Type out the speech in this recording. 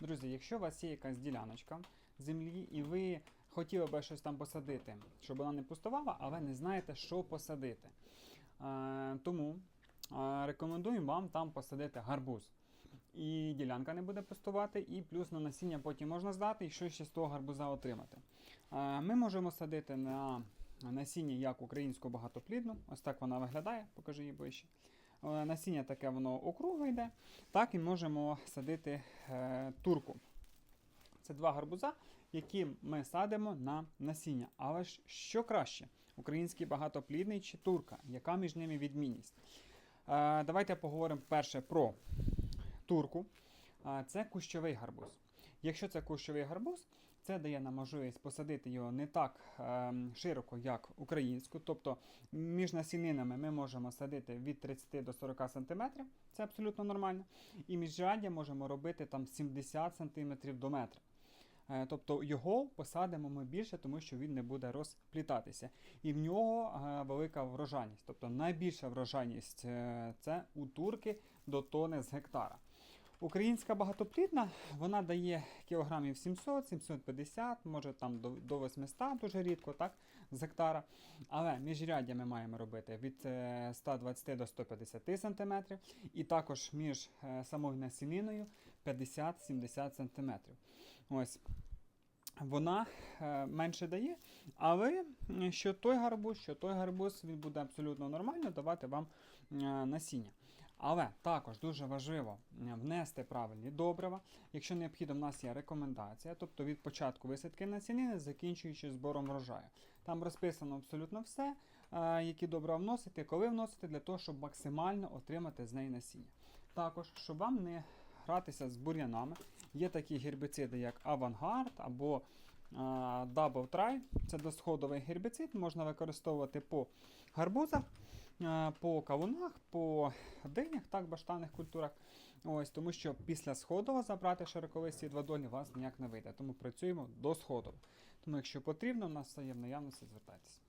Друзі, якщо у вас є якась діляночка землі, і ви хотіли би щось там посадити, щоб вона не пустувала, а ви не знаєте, що посадити. Е, тому е, рекомендуємо вам там посадити гарбуз. І ділянка не буде пустувати, і плюс на насіння потім можна здати і щось ще з того гарбуза отримати. Е, Ми можемо садити на насіння як українську багатоплідну. Ось так вона виглядає, покажи її ближче. Е, Насіння таке воно округле йде. Так і можемо садити е, турку. Це два гарбуза, які ми садимо на насіння. Але ж що краще? Український багатоплідний чи турка? Яка між ними відмінність? Е, давайте поговоримо перше про турку. Е, Це кущовий гарбуз. Якщо це кущовий гарбуз, це дає нам можливість посадити його не так ем, широко, як українську. Тобто між насінинами ми можемо садити від 30 до 40 см, це абсолютно нормально. І міжряддя можемо робити там 70 см до метра. Е, Тобто його посадимо ми більше, тому що він не буде розплітатися. І в нього е, велика врожайність. Тобто найбільша врожайність е, це у турки до тони з гектара. Українська багатоплідна, вона дає кілограмів 700, 750, може там до, до 800, дуже рідко, так, з гектара. Але міжряддя ми маємо робити від е, 120 до 150 см. І також між е, самою насіниною 50-70 см. Ось. Вона е, менше дає, але що той гарбуз, що той гарбуз, він буде абсолютно нормально давати вам е, насіння. Але також дуже важливо е, внести правильні добрива. Якщо необхідно, в нас є рекомендація, тобто від початку висадки насінини, закінчуючи збором врожаю. Там розписано абсолютно все, е, які добрива вносити, коли вносити, для того, щоб максимально отримати з неї насіння. Також, щоб вам не гратися з бур'янами, є такі гербіциди, як Авангард або а, Double Try. Це досходовий гербіцид, можна використовувати по гарбузах, по кавунах, по динях, так, баштанних культурах. Ось, тому що після сходова забрати широковисті дводолі вас ніяк не вийде. Тому працюємо до сходу. Тому, якщо потрібно, у нас все є в наявності, звертайтеся.